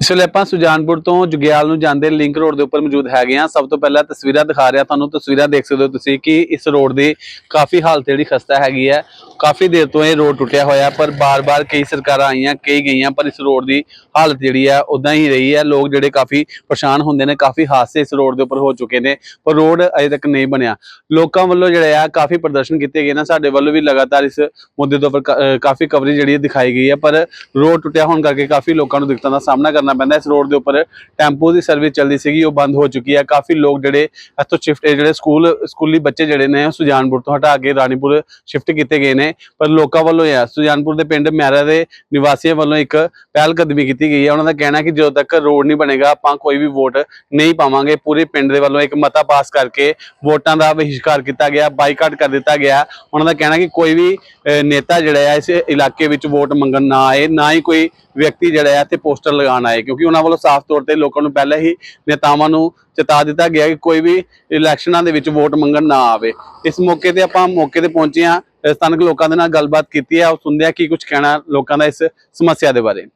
ਇਸ ਵੇਲੇ ਆਪਾਂ ਸੁਜਾਨਪੁਰ ਤੋਂ ਜੁਗਿਆਲ ਨੂੰ ਜਾਂਦੇ ਲਿੰਕ ਰੋਡ ਦੇ ਉੱਪਰ ਮੌਜੂਦ ਹੈਗੇ ਆ ਸਭ ਤੋਂ ਪਹਿਲਾਂ ਤਸਵੀਰਾਂ ਦਿਖਾ ਰਿਹਾ, ਤੁਹਾਨੂੰ ਤਸਵੀਰਾਂ ਦੇਖ ਸਕਦੇ ਹੋ ਤੁਸੀਂ ਕਿ ਇਸ ਰੋਡ ਦੀ ਕਾਫੀ ਹਾਲਤ ਜਿਹੜੀ ਖਸਤਾ ਹੈਗੀ ਹੈ। ਕਾਫੀ ਦੇਰ ਤੋਂ ਇਹ ਰੋਡ ਟੁੱਟਿਆ ਹੋਇਆ ਪਰ ਬਾਰ-ਬਾਰ ਕਈ ਸਰਕਾਰਾਂ ਆਈਆਂ, ਕਈ ਗਈਆਂ, ਪਰ ਇਸ ਰੋਡ ਦੀ ਹਾਲਤ ਜਿਹੜੀ ਹੈ ਉਦਾਂ ਹੀ ਰਹੀ ਹੈ। ਲੋਕ ਜਿਹੜੇ ਕਾਫੀ ਪਰੇਸ਼ਾਨ ਹੁੰਦੇ ਨੇ, ਕਾਫੀ ਹਾਦਸੇ ਇਸ ਰੋਡ ਦੇ ਉੱਪਰ ਹੋ ਚੁੱਕੇ ਨੇ, ਪਰ ਰੋਡ ਅਜੇ ਤੱਕ ਨਹੀਂ ਬਣਿਆ। ਲੋਕਾਂ ਵੱਲੋਂ ਜਿਹੜਾ ਆ, ਕਾਫੀ ਪ੍ਰਦਰਸ਼ਨ ਕੀਤੇ ਗਏ ਨੇ। ਸਾਡੇ ਵੱਲੋਂ ਵੀ ਲਗਾਤਾਰ ਇਸ ਮੁੱਦੇ ਦੇ ਉੱਪਰ ਕਾਫੀ ਕਵਰੇਜ ਜਿਹੜੀ ਦਿਖਾਈ ਗਈ ਹੈ, ਪਰ ਰੋਡ ਟੁੱਟਿਆ ਹੋਣ ਕਰਕੇ ਕਾਫੀ ਲੋਕਾਂ ਨੂੰ ਦਿੱਕਤਾਂ ਦਾ ਸਾਹਮਣਾ ਕਰਨਾ ਪੈਂਦਾ ਇਸ ਰੋਡ ਦੇ ਉੱਪਰ ਟੈਂਪੂ ਦੀ ਸਰਵਿਸ ਚੱਲਦੀ ਸੀਗੀ, ਉਹ ਬੰਦ ਹੋ ਚੁੱਕੀ ਹੈ। ਕਾਫੀ ਲੋਕ ਜਿਹੜੇ ਇੱਥੋਂ ਸ਼ਿਫਟ ਜਿਹੜੇ ਸਕੂਲ, ਸਕੂਲੀ ਬੱਚੇ ਜਿਹੜੇ ਨੇ, ਉਹ ਸੁਜਾਨਪੁਰ ਤੋਂ ਹਟਾ ਕੇ ਰਾਣੀਪੁਰ ਸ਼ਿਫਟ ਕੀਤੇ ਗਏ ਨੇ। ਪਰ ਲੋਕਾਂ ਵੱਲੋਂ ਆ, ਸੁਜਾਨਪੁਰ ਦੇ ਪਿੰਡ ਮਹਿਰਾ ਦੇ ਨਿਵਾਸੀਆਂ ਵੱਲੋਂ ਇੱਕ ਪਹਿਲ ਕਦਮੀ ਕੀਤੀ ਗਈ ਹੈ। ਉਹਨਾਂ ਦਾ ਕਹਿਣਾ ਕਿ ਜਦੋਂ ਤੱਕ ਰੋਡ ਨਹੀਂ ਬਣੇਗਾ, ਆਪਾਂ ਕੋਈ ਵੀ ਵੋਟ ਨਹੀਂ ਪਾਵਾਂਗੇ। ਪੂਰੇ ਪਿੰਡ ਦੇ ਵੱਲੋਂ ਇੱਕ ਮਤਾ ਪਾਸ ਕਰਕੇ ਵੋਟਾਂ ਦਾ ਬਹਿਸ਼ਕਾਰ ਕੀਤਾ ਗਿਆ, ਬਾਈਕਾਟ ਕਰ ਦਿੱਤਾ ਗਿਆ। ਉਹਨਾਂ ਦਾ ਕਹਿਣਾ ਕਿ ਕੋਈ ਵੀ ਨੇਤਾ ਜਿਹੜਾ ਹੈ, ਇਸ ਇਲਾਕੇ ਵਿੱਚ ਵੋਟ ਮੰਗਣ ਨਾ ਆਏ, ਨਾ ਹੀ ਕੋਈ ਵਿਅਕਤੀ ਜਿਹੜਾ ਹੈ, ਇੱਥੇ ਪੋਸਟਰ ਲਗਾਉਣ ਆਏ। ਕਿਉਂਕਿ ਉਹਨਾਂ ਵੱਲੋਂ ਸਾਫ਼ ਤੌਰ ਤੇ ਲੋਕਾਂ ਨੂੰ ਪਹਿਲਾਂ ਹੀ ਨੇਤਾਵਾਂ ਨੂੰ ਚੇਤਾ ਦਿੱਤਾ ਗਿਆ ਕਿ ਕੋਈ ਵੀ ਇਲੈਕਸ਼ਨਾਂ ਦੇ ਵਿੱਚ ਵੋਟ ਮੰਗਣ ਨਾ ਆਵੇ। ਇਸ ਮੌਕੇ ਤੇ ਆਪਾਂ ਮੌਕੇ ਤੇ ਪਹੁੰਚੇ ਹਾਂ। ਸਥਾਨਕ ਲੋਕਾਂ ਦੇ ਨਾਲ ਗੱਲਬਾਤ ਕੀਤੀ ਹੈ, ਉਹ ਸੁਣਦੇ ਆ ਕੀ ਕੁਝ ਕਹਿਣਾ ਲੋਕਾਂ ਦਾ ਇਸ ਸਮੱਸਿਆ ਦੇ ਬਾਰੇ।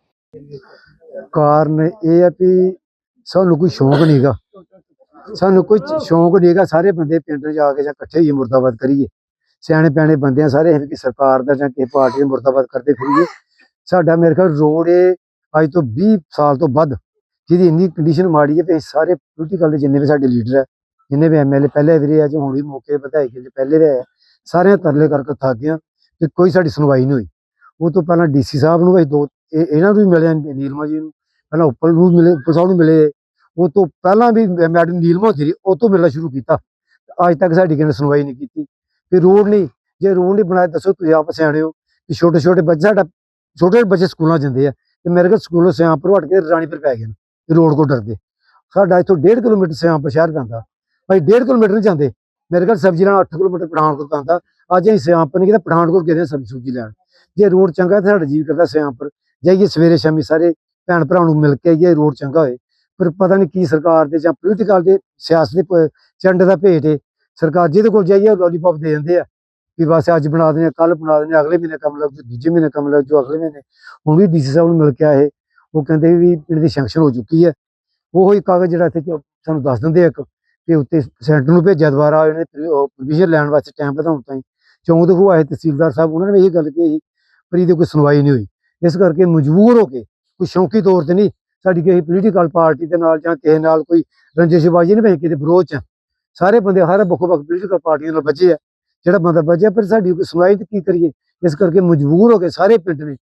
ਕਾਰਨ ਇਹ ਹੈ ਵੀ ਸਾਨੂੰ ਕੋਈ ਸ਼ੌਂਕ ਨਹੀਂਗਾ ਸਾਨੂੰ ਕੋਈ ਸ਼ੌਂਕ ਨਹੀਂਗਾ ਸਾਰੇ ਬੰਦੇ ਪਿੰਡ ਜਾ ਕੇ ਜਾਂ ਇਕੱਠੇ ਹੀ ਮੁਰਦਾਬਾਦ ਕਰੀਏ। ਸਿਆਣੇ ਪਿਆਣੇ ਬੰਦਿਆਂ ਸਾਰੇ ਕਿ ਸਰਕਾਰ ਦਾ ਜਾਂ ਕਿਸੇ ਪਾਰਟੀ ਦਾ ਮੁਰਦਾਬਾਦ ਕਰਦੇ ਫਿਰੀਏ। ਸਾਡਾ ਮੇਰੇ ਖਿਆਲ ਰੋਡ ਏ, ਅੱਜ ਤੋਂ 20 ਸਾਲ ਤੋਂ ਵੱਧ, ਜਿਹਦੀ ਇੰਨੀ ਕੰਡੀਸ਼ਨ ਮਾੜੀ ਹੈ ਵੀ ਸਾਰੇ ਪੋਲੀਟੀਕਲ ਦੇ ਜਿੰਨੇ ਵੀ ਸਾਡੇ ਲੀਡਰ ਹੈ ਜਿੰਨੇ ਵੀ ਐਮਐਲਏ ਪਹਿਲੇ ਵੀ ਰਹੇ ਆ ਜੋ ਹੁਣ ਵੀ ਮੌਕੇ ਵਧਾਈ ਕੇ ਪਹਿਲੇ ਵੀ ਆਏ ਸਾਰਿਆਂ ਤਰਲੇ ਕਰਕੇ ਥੱਕ ਗਿਆ ਕਿ ਕੋਈ ਸਾਡੀ ਸੁਣਵਾਈ ਨਹੀਂ ਹੋਈ। ਉਹ ਤੋਂ ਪਹਿਲਾਂ ਡੀਸੀ ਸਾਹਿਬ ਨੂੰ ਵੀ ਦੋ, ਇਹ, ਇਹਨਾਂ ਨੂੰ ਵੀ ਮਿਲਿਆ ਨੀਲਮਾ ਜੀ ਨੂੰ। ਪਹਿਲਾਂ ਉੱਪਰ ਨੂੰ ਮਿਲੇ, ਉੱਪਰ ਸਾਹਿਬ ਨੂੰ ਮਿਲੇ। ਉਹ ਤੋਂ ਪਹਿਲਾਂ ਵੀ ਮੈਡਮ ਨੀਲਮਾ ਹੁੰਦੀ ਉਹ ਤੋਂ ਮਿਲਣਾ ਸ਼ੁਰੂ ਕੀਤਾ। ਅੱਜ ਤੱਕ ਸਾਡੀ ਕਿਸੇ ਨੇ ਸੁਣਵਾਈ ਨਹੀਂ ਕੀਤੀ। ਕਿ ਰੋਡ ਨਹੀਂ, ਜੇ ਰੋਡ ਨਹੀਂ ਬਣਾਇਆ ਦੱਸੋ ਤੁਸੀਂ ਆਪ ਸਿਆਣੇ ਹੋ ਕਿ ਛੋਟੇ ਛੋਟੇ ਬੱਚੇ ਸਾਡਾ ਛੋਟੇ ਬੱਚੇ ਸਕੂਲਾਂ ਜਾਂਦੇ ਆ ਤੇ ਮੇਰੇ ਕੋਲ ਸਕੂਲੋਂ ਸਿਆਂਪੁਰ ਹਟ ਕੇ ਰਾਣੀਪੁਰ ਪੈ ਗਏ ਨੇ, ਰੋਡ ਕੋ ਡਰਦੇ। ਸਾਡਾ ਇੱਥੋਂ 1.5 ਕਿਲੋਮੀਟਰ ਸਿਆਂਪੁਰ ਸ਼ਹਿਰ ਪੈਂਦਾ। ਭਾਈ 1.5 ਕਿਲੋਮੀਟਰ ਨਹੀਂ ਜਾਂਦੇ। ਮੇਰੇ ਕੋਲ ਸਬਜ਼ੀ ਲੈਣ 8 ਕਿਲੋਮੀਟਰ ਪਠਾਨਕੋਟ ਪੈਂਦਾ ਅੱਜ ਅਸੀਂ ਸਿਆਂਪੁਰ ਨਹੀਂ ਕਿਤੇ ਪਠਾਨਕੋਟ ਗਏ ਨੇ ਸਬਜ਼ੀ ਸੁਬਜ਼ੀ ਲੈਣ। ਜੇ ਰੋਡ ਚੰਗਾ ਤਾਂ ਸਾਡਾ ਜੀਵ ਕਰਦਾ ਸਿਆਂਪੁਰ। ਜਾਈਏ ਸਵੇਰੇ ਸ਼ਾਮੀ ਸਾਰੇ ਭੈਣ ਭਰਾ ਨੂੰ ਮਿਲ ਕੇ ਆਈਏ, ਰੋਡ ਚੰਗਾ ਹੋਏ। ਪਰ ਪਤਾ ਨਹੀਂ ਕੀ ਸਰਕਾਰ ਦੇ ਜਾਂ ਪੋਲੀਟੀਕਲ ਦੇ ਸਿਆਸਤ ਦੇ ਪ- ਦਾ ਭੇਟ ਹੈ ਸਰਕਾਰ ਜਿਹਦੇ ਕੋਲ ਜਾਈਏ ਲੋਲੀਪੌਪ ਦੇ ਦਿੰਦੇ ਆ ਵੀ ਬਸ ਅੱਜ ਬਣਾ ਦਿੰਦੇ ਕੱਲ ਬਣਾ ਦਿੰਦੇ ਅਗਲੇ ਮਹੀਨੇ ਕੰਮ ਲੱਗ ਜੂ, ਦੂਜੇ ਮਹੀਨੇ ਕੰਮ ਲੱਗ ਜੂ, ਅਗਲੇ ਮਹੀਨੇ। ਹੁਣ ਵੀ ਡੀਸੀ ਸਾਹਿਬ ਨੂੰ ਮਿਲ ਕੇ ਆਏ, ਉਹ ਕਹਿੰਦੇ ਵੀ ਪਿੰਡ ਦੀ ਸੈਂਕਸ਼ਨ ਹੋ ਚੁੱਕੀ ਹੈ। ਉਹੀ ਕਾਗਜ਼ ਜਿਹੜਾ ਇੱਥੇ ਸਾਨੂੰ ਦੱਸ ਦਿੰਦੇ ਆ ਇੱਕ। ਕਿ ਉੱਤੇ ਸੈਂਟਰ ਨੂੰ ਭੇਜਿਆ ਦੁਬਾਰਾ ਇਹਨੇ ਪਰਮਿਸ਼ਨ ਲੈਣ ਵਾਸਤੇ ਟਾਈਮ ਵਧਾਉਣ ਤਾਈਂ। ਚੌਂਕ ਤੋਂ ਆਏ ਤਹਿਸੀਲਦਾਰ ਸਾਹਿਬ, ਉਹਨਾਂ ਨੇ ਵੀ ਇਹ ਗੱਲ ਕਹੀ ਪਰ ਇਹਦੀ ਕੋਈ ਸੁਣਵਾਈ ਨਹੀਂ ਹੋਈ। ਇਸ ਕਰਕੇ ਮਜਬੂਰ ਹੋ ਕੇ ਕੋਈ ਸ਼ੌਂਕੀ ਤੌਰ ਤੇ ਨਹੀਂ ਸਾਡੀ ਕਿਸੇ ਪੋਲੀਟੀਕਲ ਪਾਰਟੀ ਦੇ ਨਾਲ ਜਾਂ ਕਿਸੇ ਨਾਲ ਕੋਈ ਰੰਜਿਸ਼ਬਾਜ਼ੀ ਨਹੀਂ ਪਈ ਕਿਤੇ ਵਿਰੋਧ ਚ। ਸਾਰੇ ਬੰਦੇ ਹਰ ਵੱਖੋ ਵੱਖ ਪੋਲੀਟੀਕਲ ਪਾਰਟੀਆਂ ਨਾਲ ਬੱਝੇ ਆ, ਜਿਹੜਾ ਬੰਦਾ ਬੱਝਿਆ ਪਰ ਸਾਡੀ ਕੋਈ ਸੁਣਵਾਈ ਤੇ ਕੀ ਕਰੀਏ? ਇਸ ਕਰਕੇ ਮਜਬੂਰ ਹੋ ਕੇ ਸਾਰੇ ਪਿੰਡ ਨੇ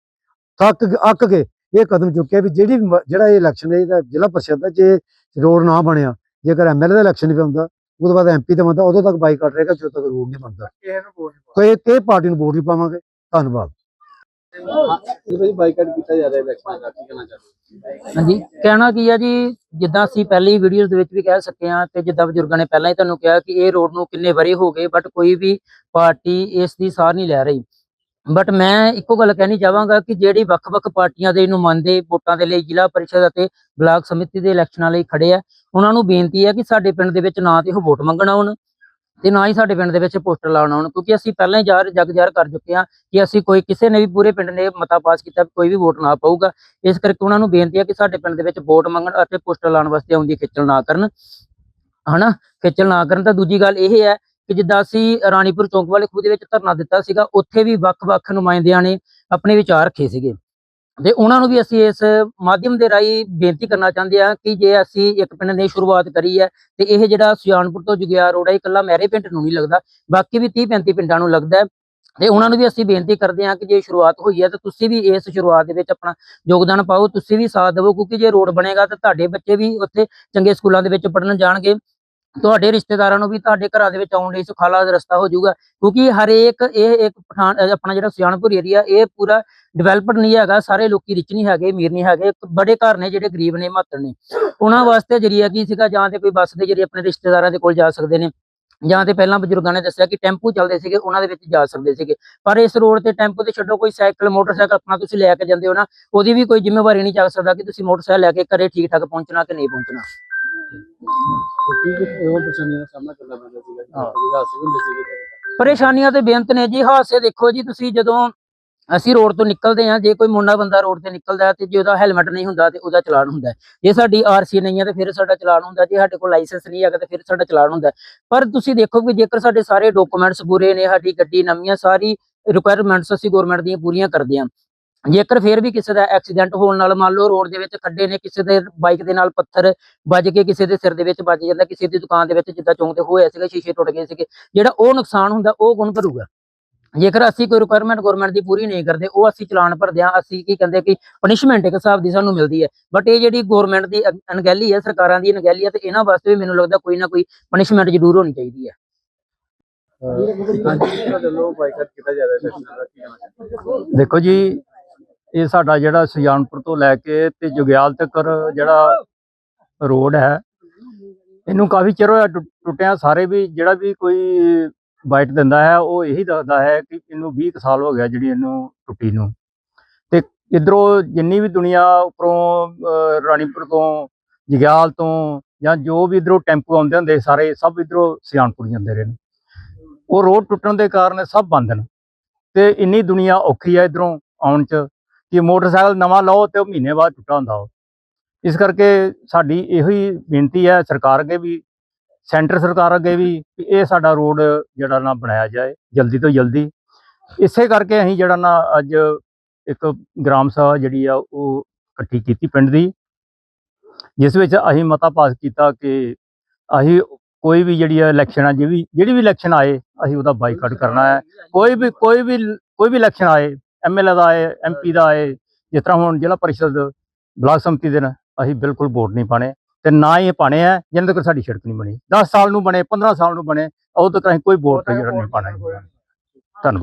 ਥੱਕ ਅੱਕ ਕੇ ਇਹ ਕਦਮ ਚੁੱਕਿਆ ਵੀ ਜਿਹੜੀ ਵੀ ਜਿਹੜਾ ਇਹ ਇਲੈਕਸ਼ਨ ਹੈ, ਇਹਦਾ ਜ਼ਿਲ੍ਹਾ ਪਰਿਸ਼ਦ ਦਾ ਜੇ ਰੋਡ ਨਾ ਬਣਿਆ ਜੇਕਰ ਐਮਐਲਏ ਦਾ ਇਲੈਕਸ਼ਨ ਵੀ ਹੁੰਦਾ ਉਹਦੇ ਬਾਅਦ ਐਮਪੀ ਦਾ ਬੰਦਾ ਉਦੋਂ ਤੱਕ ਬਾਈਕਾਟ ਰਹੇਗਾ ਜਦੋਂ ਤੱਕ ਰੋਡ ਨਹੀਂ ਬਣਦਾ। ਕੋਈ ਇਹ ਪਾਰਟੀ ਨੂੰ ਵੋਟ ਨਹੀਂ ਪਾਵਾਂਗੇ। ਧੰਨਵਾਦ। ਜੀ ਬਾਈਕਾਟ ਕੀਤਾ ਜਾ ਰਿਹਾ ਇਲੈਕਸ਼ਨ ਦਾ ਕੀ ਕਹਿਣਾ ਚਾਹੁੰਦੇ ਹਾਂਜੀ ਕਹਿਣਾ ਕੀ ਆ ਜੀ ਜਿੱਦਾਂ ਅਸੀਂ ਪਹਿਲੀ ਵੀਡੀਓਜ਼ ਦੇ ਵਿੱਚ ਵੀ ਕਹਿ ਸਕੇ ਆ ਤੇ ਜਿੱਦਾਂ ਬਜ਼ੁਰਗਾਂ ਨੇ ਪਹਿਲਾਂ ਹੀ ਤੁਹਾਨੂੰ ਕਿਹਾ ਕਿ ਇਹ ਰੋਡ ਨੂੰ ਕਿੰਨੇ ਵਾਰੀ ਹੋ ਗਏ ਬਟ ਕੋਈ ਵੀ ਪਾਰਟੀ ਇਸ ਦੀ ਸਾਰ ਨਹੀਂ ਲੈ ਰਹੀ। ਬਟ ਮੈਂ ਇੱਕੋ ਗੱਲ ਕਹਿਣੀ ਚਾਹਾਂਗਾ ਕਿ ਜਿਹੜੀ ਵੱਖ-ਵੱਖ ਪਾਰਟੀਆਂ ਦੇ ਨੁਮਾਇੰਦੇ ਵੋਟਾਂ ਦੇ ਲਈ ਜ਼ਿਲ੍ਹਾ ਪਰਿਸ਼ਦ ਅਤੇ ਬਲਾਕ ਸਮਿਤੀ ਦੇ ਇਲੈਕਸ਼ਨਾਂ ਲਈ ਖੜੇ ਆ, ਉਹਨਾਂ ਨੂੰ ਬੇਨਤੀ ਹੈ ਕਿ ਸਾਡੇ ਪਿੰਡ ਦੇ ਵਿੱਚ ਨਾ ਤੇ ਉਹ ਵੋਟ ਮੰਗਣ ਆਉਣ ਤੇ ਨਾ ਹੀ ਸਾਡੇ ਪਿੰਡ ਦੇ ਵਿੱਚ ਪੋਸਟਰ ਲਾਉਣ ਆਉਣ, ਕਿਉਂਕਿ ਅਸੀਂ ਪਹਿਲਾਂ ਹੀ ਜ਼ਾਹਰ ਜਗ ਜ਼ਾਹਰ ਕਰ ਚੁੱਕੇ ਹਾਂ ਕਿ ਅਸੀਂ ਕੋਈ ਕਿਸੇ ਨੇ ਵੀ ਪੂਰੇ ਪਿੰਡ ਨੇ ਮਤਾ ਪਾਸ ਕੀਤਾ ਕੋਈ ਵੀ ਵੋਟ ਨਾ ਪਾਊਗਾ। ਇਸ ਕਰਕੇ ਉਹਨਾਂ ਨੂੰ ਬੇਨਤੀ ਹੈ ਕਿ ਸਾਡੇ ਪਿੰਡ ਦੇ ਵਿੱਚ ਵੋਟ ਮੰਗਣ ਅਤੇ ਪੋਸਟਰ ਲਾਉਣ ਵਾਸਤੇ ਆਉਂਦੀ ਖੇਚਲ ਨਾ ਕਰਨ। ਹਨਾ? ਖੇਚਲ ਨਾ ਕਰਨ ਤਾਂ ਦੂਜੀ ਗੱਲ ਇਹ ਹੈ ਕਿ ਜਿੱਦਾਂ ਅਸੀਂ ਰਾਣੀਪੁਰ ਚੌਂਕ ਵਾਲੇ ਖੂਹ ਦੇ ਵਿੱਚ ਧਰਨਾ ਦਿੱਤਾ ਸੀਗਾ, ਉੱਥੇ ਵੀ ਵੱਖ-ਵੱਖ ਨੁਮਾਇੰਦਿਆਂ ਨੇ ਆਪਣੇ ਵਿਚਾਰ ਰੱਖੇ ਸੀਗੇ। ਤੇ ਉਹਨਾਂ ਨੂੰ ਵੀ ਅਸੀਂ ਇਸ ਮਾਧਿਅਮ ਦੇ ਰਾਹੀਂ ਬੇਨਤੀ ਕਰਨਾ ਚਾਹੁੰਦੇ ਹਾਂ ਕਿ ਜੇ ਅਸੀਂ ਇੱਕ ਪਿੰਡ ਦੀ ਸ਼ੁਰੂਆਤ ਕਰੀ ਹੈ, ਤੇ ਇਹ ਜਿਹੜਾ ਸੁਜਾਨਪੁਰ ਤੋਂ ਜੁਗਿਆ ਰੋਡ ਹੈ, ਇਹ ਇਕੱਲਾ ਮੈਰੇ ਪਿੰਡ ਨੂੰ ਨਹੀਂ ਲੱਗਦਾ, ਬਾਕੀ ਵੀ 30 35 ਪਿੰਡਾਂ ਨੂੰ ਲੱਗਦਾ ਤੇ ਉਹਨਾਂ ਨੂੰ ਵੀ ਅਸੀਂ ਬੇਨਤੀ ਕਰਦੇ ਹਾਂ ਕਿ ਜੇ ਸ਼ੁਰੂਆਤ ਹੋਈ ਹੈ, ਤਾਂ ਤੁਸੀਂ ਵੀ ਇਸ ਸ਼ੁਰੂਆਤ ਦੇ ਵਿੱਚ ਆਪਣਾ ਯੋਗਦਾਨ ਪਾਓ, ਤੁਸੀਂ ਵੀ ਸਾਥ ਦਿਵੋ, ਕਿਉਂਕਿ ਜੇ ਰੋਡ ਬਣੇਗਾ, ਤਾਂ ਤੁਹਾਡੇ ਬੱਚੇ ਵੀ ਉੱਥੇ ਚੰਗੇ ਸਕੂਲਾਂ ਦੇ ਵਿੱਚ ਪੜ੍ਹਨ ਜਾਣਗੇ। ਤੁਹਾਡੇ ਰਿਸ਼ਤੇਦਾਰਾਂ ਨੂੰ ਵੀ ਤੁਹਾਡੇ ਘਰਾਂ ਦੇ ਵਿੱਚ ਆਉਣ ਲਈ ਸੁਖਾਲਾ ਰਸਤਾ ਹੋ ਜਾਊਗਾ, ਕਿਉਂਕਿ ਹਰੇਕ ਇਹ ਇੱਕ ਪਠਾਨ ਆਪਣਾ ਜਿਹੜਾ ਸੁਜਾਨਪੁਰ ਏਰੀਆ ਇਹ ਪੂਰਾ ਡਿਵੈਲਪਡ ਨਹੀਂ ਹੈਗਾ, ਸਾਰੇ ਲੋਕੀ ਰਿਚ ਨਹੀਂ ਹੈਗੇ, ਅਮੀਰ ਨਹੀਂ ਹੈਗੇ ਬੜੇ ਘਰ ਨੇ ਜਿਹੜੇ ਗਰੀਬ ਨੇ ਮਾਤਰ ਨੇ। ਉਹਨਾਂ ਵਾਸਤੇ ਜਰੀਆ ਕੀ ਸੀਗਾ? ਜਾਂ ਤੇ ਕੋਈ ਬੱਸ ਦੇ ਜਰੀਏ ਆਪਣੇ ਰਿਸ਼ਤੇਦਾਰਾਂ ਦੇ ਕੋਲ ਜਾ ਸਕਦੇ ਨੇ, ਜਾਂ ਤੇ ਪਹਿਲਾਂ ਬਜ਼ੁਰਗਾਂ ਨੇ ਦੱਸਿਆ ਕਿ ਟੈਂਪੂ ਚੱਲਦੇ ਸੀਗੇ, ਉਹਨਾਂ ਦੇ ਵਿੱਚ ਜਾ ਸਕਦੇ ਸੀਗੇ। ਪਰ ਇਸ ਰੋਡ ਤੇ ਟੈਂਪੂ ਤੇ ਛੱਡੋ, ਕੋਈ ਸਾਈਕਲ, ਮੋਟਰਸਾਈਕਲ ਆਪਣਾ ਤੁਸੀਂ ਲੈ ਕੇ ਜਾਂਦੇ ਹੋ ਨਾ, ਉਹਦੀ ਵੀ ਕੋਈ ਜ਼ਿੰਮੇਵਾਰੀ ਨਹੀਂ ਚੱਕ ਸਕਦਾ ਕਿ ਤੁਸੀਂ ਮੋਟਰਸਾਈਕਲ ਲੈ ਕੇ ਘਰੇ ਠੀਕ ਠਾਕ ਪਹੁੰਚਣਾ ਕਿ ਨਹੀਂ ਪਹੁੰਚਣਾ। ਕੀ ਕੁਝ ਇਹੋ ਪਰੇਸ਼ਾਨੀਆਂ ਦਾ ਸਾਹਮਣਾ ਕਰਨਾ ਪੈਂਦਾ ਸੀਗਾ ਹਾਂ। ਕੋਈ ਹਾਦਸੇ ਵੀ ਹੁੰਦੇ ਸੀਗੇ ਪਰੇਸ਼ਾਨੀਆਂ ਤੇ ਬੇਅੰਤ ਨੇ ਜੀ ਹਾਸੇ ਦੇਖੋ ਜੀ ਤੁਸੀਂ ਜਦੋਂ ਅਸੀਂ ਰੋਡ ਤੋਂ ਨਿਕਲਦੇ ਆ ਜੇ ਕੋਈ ਮੁੰਡਾ ਬੰਦਾ ਰੋਡ ਤੇ ਨਿਕਲਦਾ ਹੈ ਤੇ ਜੇ ਉਹਦਾ ਹੈਲਮਟ ਨਹੀਂ ਹੁੰਦਾ ਤੇ ਉਹਦਾ ਚਲਾਨ ਹੁੰਦਾ ਹੈ। ਜੇ ਸਾਡੀ ਆਰਸੀ ਨਹੀਂ ਹੈ ਤੇ ਫਿਰ ਸਾਡਾ ਚਲਾਨ ਹੁੰਦਾ ਜੇ ਸਾਡੇ ਕੋਲ ਲਾਇਸੈਂਸ ਨਹੀਂ ਹੈਗਾ ਤੇ ਫਿਰ ਸਾਡਾ ਚਲਾਨ ਹੁੰਦਾ ਹੈ। ਪਰ ਤੁਸੀਂ ਦੇਖੋ ਕਿ ਜੇਕਰ ਸਾਡੇ ਸਾਰੇ ਡਾਕੂਮੈਂਟਸ ਪੂਰੇ ਨੇ ਸਾਡੀ ਗੱਡੀ ਨਵੀਆਂ ਸਾਰੀ ਰਿਕੁਆਇਰਮੈਂਟਸ ਅਸੀਂ ਗਵਰਨਮੈਂਟ ਦੀਆਂ ਪੂਰੀਆਂ ਕਰਦੇ ਹਾਂ ਜੇਕਰ ਫਿਰ ਵੀ ਕਿਸੇ ਦਾ ਐਕਸੀਡੈਂਟ ਹੋਣ ਨਾਲ ਮੰਨ ਲਓ ਰੋਡ ਦੇ ਵਿੱਚ ਖੱਡੇ ਨੇ ਕਿਸੇ ਦੇ ਬਾਈਕ ਦੇ ਨਾਲ ਪੱਥਰ ਵੱਜ ਕੇ ਕਿਸੇ ਦੇ ਸਿਰ ਦੇ ਵਿੱਚ ਵੱਜ ਜਾਂਦਾ ਕਿਸੇ ਦੀ ਦੁਕਾਨ ਦੇ ਵਿੱਚ ਜਿੱਦਾਂ ਚੌਂਕ ਤੇ ਹੋਇਆ ਸੀਗਾ ਸ਼ੀਸ਼ੇ ਟੁੱਟ ਗਏ ਸੀਗੇ ਜਿਹੜਾ ਉਹ ਨੁਕਸਾਨ ਹੁੰਦਾ ਉਹ ਕੌਣ ਭਰੂਗਾ? ਜੇਕਰ ਅਸੀਂ ਕੋਈ ਰਿਕੁਆਇਰਮੈਂਟ ਗਵਰਨਮੈਂਟ ਦੀ ਪੂਰੀ ਨਹੀਂ ਕਰਦੇ ਉਹ ਅਸੀਂ ਚਲਾਨ ਭਰਦੇ ਹਾਂ ਅਸੀਂ ਕੀ ਕਹਿੰਦੇ ਕਿ ਪਨਿਸ਼ਮੈਂਟ ਇੱਕ ਹਿਸਾਬ ਦੀ ਸਾਨੂੰ ਮਿਲਦੀ ਹੈ। ਬਟ ਇਹ ਜਿਹੜੀ ਗਵਰਨਮੈਂਟ ਦੀ ਅਣਗਹਿਲੀ ਹੈ ਸਰਕਾਰਾਂ ਦੀ ਅਣਗਹਿਲੀ ਹੈ ਤੇ ਇਹਨਾਂ ਵਾਸਤੇ ਵੀ ਮੈਨੂੰ ਲੱਗਦਾ ਕੋਈ ਨਾ ਕੋਈ ਪਨਿਸ਼ਮੈਂਟ ਜ਼ਰੂਰ ਹੋਣੀ ਚਾਹੀਦੀ ਹੈ। ਦੇਖੋ ਜੀ ਇਹ ਸਾਡਾ ਜਿਹੜਾ ਸੁਜਾਨਪੁਰ ਤੋਂ ਲੈ ਕੇ ਤੇ ਜੁਗਿਆਲ ਤੱਕ ਜਿਹੜਾ ਰੋਡ ਹੈ, ਇਹਨੂੰ ਕਾਫੀ ਚਿਰ ਹੋਇਆ ਟੁ- ਟੁੱਟਿਆ ਸਾਰੇ ਵੀ ਜਿਹੜਾ ਵੀ ਕੋਈ ਬਾਈਟ ਦਿੰਦਾ ਹੈ, ਉਹ ਇਹੀ ਦੱਸਦਾ ਹੈ ਕਿ ਇਹਨੂੰ 20 ਕੁ ਸਾਲ ਹੋ ਗਿਆ ਜਿਹੜੀ ਇਹਨੂੰ ਟੁੱਟੀ ਨੂੰ। ਤੇ ਇਧਰੋਂ ਜਿੰਨੀ ਵੀ ਦੁਨੀਆ ਉੱਪਰੋਂ ਰਾਣੀਪੁਰ ਤੋਂ, ਜਗਿਆਲ ਤੋਂ ਜਾਂ ਜੋ ਵੀ ਇਧਰੋਂ ਟੈਂਪੂ ਆਉਂਦੇ ਹੁੰਦੇ ਸਾਰੇ, ਸਭ ਇਧਰੋਂ ਸੁਜਾਨਪੁਰ ਜਾਂਦੇ ਰਹੇ ਨੇ। ਉਹ ਰੋਡ ਟੁੱਟਣ ਦੇ ਕਾਰਨ ਸਭ ਬੰਦ ਨੇ। ਤੇ ਇੰਨੀ ਦੁਨੀਆ ਔਖੀ ਹੈ ਇਧਰੋਂ ਆਉਣ ਚ। ਕਿ ਮੋਟਰਸਾਈਕਲ ਨਵਾਂ ਲਓ ਤੇ ਉਹ ਮਹੀਨੇ ਬਾਅਦ ਟੁੱਟਾ ਹੁੰਦਾ ਉਹ। ਇਸ ਕਰਕੇ ਸਾਡੀ ਇਹੋ ਹੀ ਬੇਨਤੀ ਹੈ ਸਰਕਾਰ ਅੱਗੇ ਵੀ, ਸੈਂਟਰ ਸਰਕਾਰ ਅੱਗੇ ਵੀ ਕਿ ਇਹ ਸਾਡਾ ਰੋਡ ਜਿਹੜਾ ਨਾ ਬਣਾਇਆ ਜਾਏ, ਜਲਦੀ ਤੋਂ ਜਲਦੀ। ਇਸੇ ਕਰਕੇ ਅਸੀਂ ਜਿਹੜਾ ਨਾ ਅੱਜ ਇੱਕ ਗ੍ਰਾਮ ਸਭਾ ਜਿਹੜੀ ਆ ਉਹ ਇਕੱਠੀ ਕੀਤੀ ਪਿੰਡ ਦੀ, ਜਿਸ ਵਿੱਚ ਅਸੀਂ ਮਤਾ ਪਾਸ ਕੀਤਾ ਕਿ ਅਸੀਂ ਕੋਈ ਵੀ ਜਿਹੜੀ ਹੈ ਇਲੈਕਸ਼ਨ ਆ, ਜਿਹੜੀ ਜਿਹੜੀ ਵੀ ਇਲੈਕਸ਼ਨ ਆਏ, ਅਸੀਂ ਉਹਦਾ ਬਾਈਕਾਟ ਕਰਨਾ ਹੈ। ਕੋਈ ਵੀ ਕੋਈ ਵੀ ਕੋਈ ਵੀ ਇਲੈਕਸ਼ਨ ਆਏ ਐਮਐਲਏ ਦਾ ਆਏ ਐਮਪੀ ਦਾ ਆਏ ਜਿਸ ਤਰ੍ਹਾਂ ਹੁਣ ਜ਼ਿਲ੍ਹਾ ਪਰਿਸ਼ਦ ਬਲਾਕ ਸੰਮਤੀ ਦੇ ਨਾ ਅਸੀਂ ਬਿਲਕੁਲ ਵੋਟ ਨਹੀਂ ਪਾਣੇ ਤੇ ਨਾ ਹੀ ਪਾਣੇ ਆ ਜਿੰਨੇ ਤੱਕ ਸਾਡੀ ਸੜਕ ਨਹੀਂ ਬਣੀ। 10 ਸਾਲ ਨੂੰ ਬਣੇ 15 ਸਾਲ ਨੂੰ ਬਣੇ ਉਦੋਂ ਤੱਕ ਅਸੀਂ ਕੋਈ ਵੋਟ ਨਹੀਂ ਪਾਣਾ